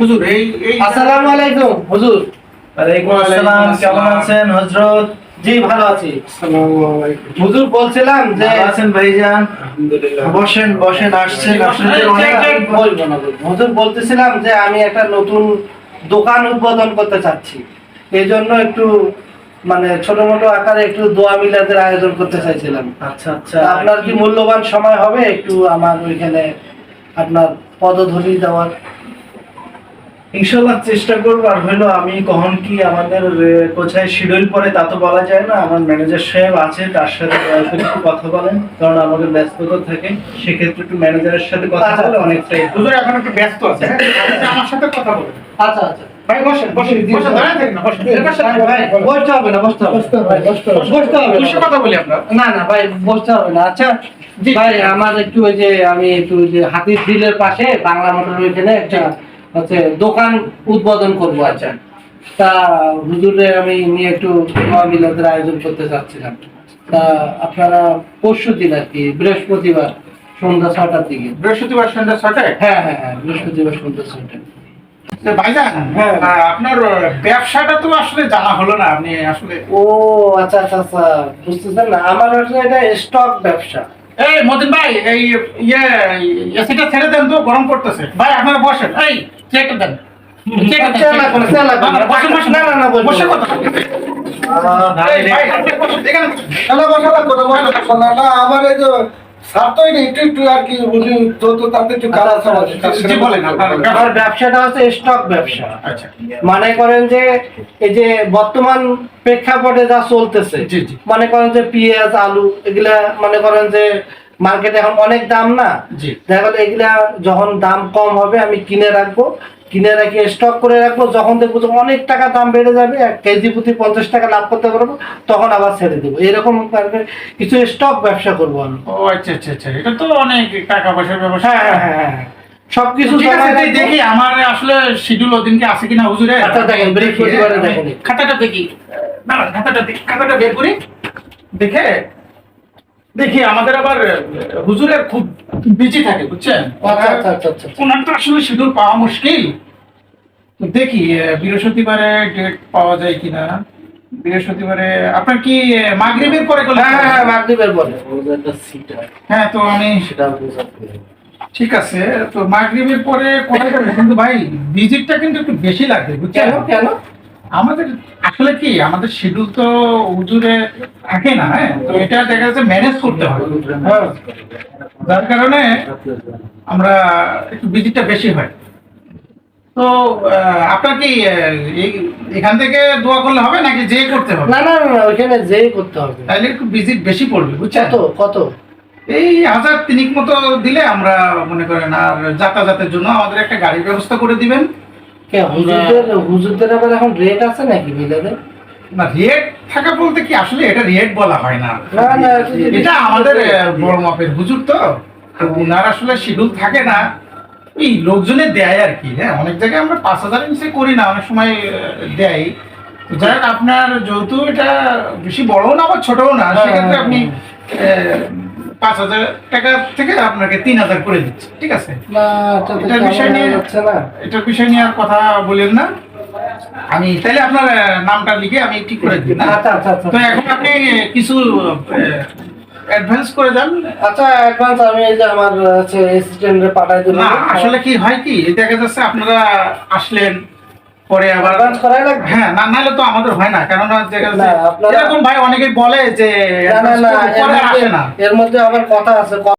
হুজুর এই আসসালামু আলাইকুম হুজুর। ওয়ালাইকুম আসসালাম কেমন আছেন হজরত? জি ভালো আছি। আসসালামু হুজুর বলছিলাম যে আছেন ভাইজান? বসেন বসেন আসছেন আপনাদের অনেক বলব না হুজুর। বলতেছিলাম যে আমি একটা নতুন দোকান উদ্বোধন করতে চাচ্ছি। এই জন্য একটু মানে ছোট মোটো আকারে একটু দোয়া মিলাদের আয়োজন করতে চাইছিলাম। আচ্ছা আচ্ছা। আপনার কি মূল্যবান সময় হবে একটু আমার ওইখানে আপনার পদধূলি দেওয়ার? ইনশাল্লাহ চেষ্টা করব আর হইল আমি কখন কি আমাদের কোথায় শিডিউল পরে তা তো বলা যায় না। আমার ম্যানেজার সাহেব আছে তার সাথে একটু কথা বলেন কারণ আমাদের ব্যস্ততা থাকে। সেক্ষেত্রে একটু ম্যানেজারের সাথে কথা আচ্ছা। বলে অনেকটাই হুজুর এখন একটু ব্যস্ত আছে হ্যাঁ? আমার সাথে কথা বলুন। আচ্ছা আচ্ছা। ভাই বসেন বসেন বসেন দাঁড়ায় থাকেন না বসেন। ভাই, ভাই, বসতে হবে না বসতে হবে। বসতে হবে, বসতে হবে। বসতে হবে বসে কথা বলি আমরা? না না ভাই বসতে হবে না। আচ্ছা ভাই আমার একটু ওই যে আমি একটু ওই যে হাতির দিলের পাশে বাংলা মোটর ওইখানে একটা হচ্ছে দোকান উদ্বোধন করব। আচ্ছা। তা হুজুরে আমি নিয়ে একটু মিলাদের আয়োজন করতে চাচ্ছিলাম। তা আপনারা পরশু দিন আর কি বৃহস্পতিবার সন্ধ্যা ছটার দিকে। বৃহস্পতিবার সন্ধ্যা ছটায় হ্যাঁ হ্যাঁ হ্যাঁ বৃহস্পতিবার সন্ধ্যা ছটায় ভাইজান হ্যাঁ। আপনার ব্যবসাটা তো আসলে জানা হলো না আপনি আসলে ও আচ্ছা আচ্ছা আচ্ছা বুঝতেছেন না। আমার হচ্ছে এটা স্টক ব্যবসা। এই মতিন ভাই এই ইয়ে এসিটা ছেড়ে দেন তো গরম করতেছে। ভাই আপনারা বসেন। এই দেন না আমার এই যে নেই একটু একটু আর কি বুঝি যত তাতে একটু কাজ আচ্ছা, আচ্ছা, আছে। বলেন, আমার ব্যবসাটা হচ্ছে স্টক ব্যবসা। আচ্ছা। মনে করেন যে এই যে বর্তমান প্রেক্ষাপটে যা চলতেছে জি। করেন যে পেঁয়াজ আলু এগুলা মনে করেন যে মার্কেটে এখন অনেক দাম না। দেখা গেলো এগুলা যখন দাম কম হবে আমি কিনে রাখব। কিনে রাখি স্টক করে রাখব। যখন দেখব যে অনেক টাকা দাম বেড়ে যাবে এক কেজি প্রতি পঞ্চাশ টাকা লাভ করতে পারব তখন আবার ছেড়ে দেবো। এরকম কিছু স্টক ব্যবসা করব আমি। ও আচ্ছা আচ্ছা আচ্ছা। এটা তো অনেক টাকা পয়সার ব্যবসা। হ্যাঁ হ্যাঁ হ্যাঁ হ্যাঁ। সবকিছু। দেখি আমার আসলে শিডিউল ওদিনকে আছে কিনা হুজুরে? আচ্ছা, দেখেন, বৃহস্পতিবারে দেখেন। খাতাটা দেখি। না, খাতাটা দেখি খাতাটা বের করি। দেখে দেখি আমাদের আবার হুজুরের খুব বিজি থাকে বুঝছেন? আচ্ছা আচ্ছা আচ্ছা ওনার তো আসলে শিডিউল পাওয়া মুশকিল। দেখি বৃহস্পতিবারে ডেট পাওয়া যায় কিনা। বৃহস্পতিবারে আপনার কি মাগরিবের পরে করলে হ্যাঁ হ্যাঁ হ্যাঁ মাগরিবের পরে। হ্যাঁ তো আমি সেটা ঠিক আছে তো মাগরিবের পরে করা যাবে কিন্তু ভাই ভিজিটটা কিন্তু একটু বেশি লাগবে বুঝছেন? কেন? আমাদের আসলে কি আমাদের শিডিউল তো হুজুরে থাকে না হ্যাঁ? তো এটা দেখা যাচ্ছে ম্যানেজ করতে হয়। হ্যাঁ? যার কারণে আমরা একটু ভিজিটটা বেশি হয়। তো আপনার কি এখান থেকে দোয়া করলে হবে নাকি যে করতে হবে? না না না, না ওইখানে যেই করতে হবে। তাহলে একটু ভিজিট বেশি পড়বে বুঝছেন? কত কত? এই হাজার তিনিক মতো দিলে আমরা মনে করেন আর যাতায়াতের জন্য আমাদের একটা গাড়ির ব্যবস্থা করে দিবেন। কে হুজুরদের হুজুরদের আবার এখন রেট আছে নাকি মিলাদের? না রেট থাকা বলতে কি আসলে এটা রেট বলা হয় না। না না এটা আমাদের বড় মাপের হুজুর তো। তো আসলে শিডিউল থাকে না। এই লোকজনে দেয় আর কি হ্যাঁ? অনেক জায়গায় আমরা পাঁচ হাজার নিচে করি না অনেক সময় দেয়। যাই হোক আপনার যেহেতু এটা বেশি বড়ও না বা ছোটও না হ্যাঁ, সেক্ষেত্রে হ্যাঁ, আপনি আহ, পাঁচ হাজার টাকা থেকে আপনাকে তিন হাজার করে দিচ্ছি ঠিক আছে? এটার বিষয় নিয়ে- এটার বিষয় নিয়ে আর কথা বলেন না। আমি তাহলে আপনার নামটা লিখে আমি ঠিক করে দিই না? আচ্ছা আচ্ছা আচ্ছা। তো এখন আপনি কিছু অ্যাডভান্স করে যান। আচ্ছা অ্যাডভান্স আমি এই যে আমার হচ্ছে অ্যাসিস্ট্যান্টে পাঠাই না আসলে কি হয় কি দেখা যাচ্ছে আপনারা আসলেন পরে আবার করাই লাগবে? হ্যাঁ না নাহলে তো আমাদের হয় না কেননা এরকম ভাই অনেকে বলে যে না না। এর মধ্যে আবার কথা আছে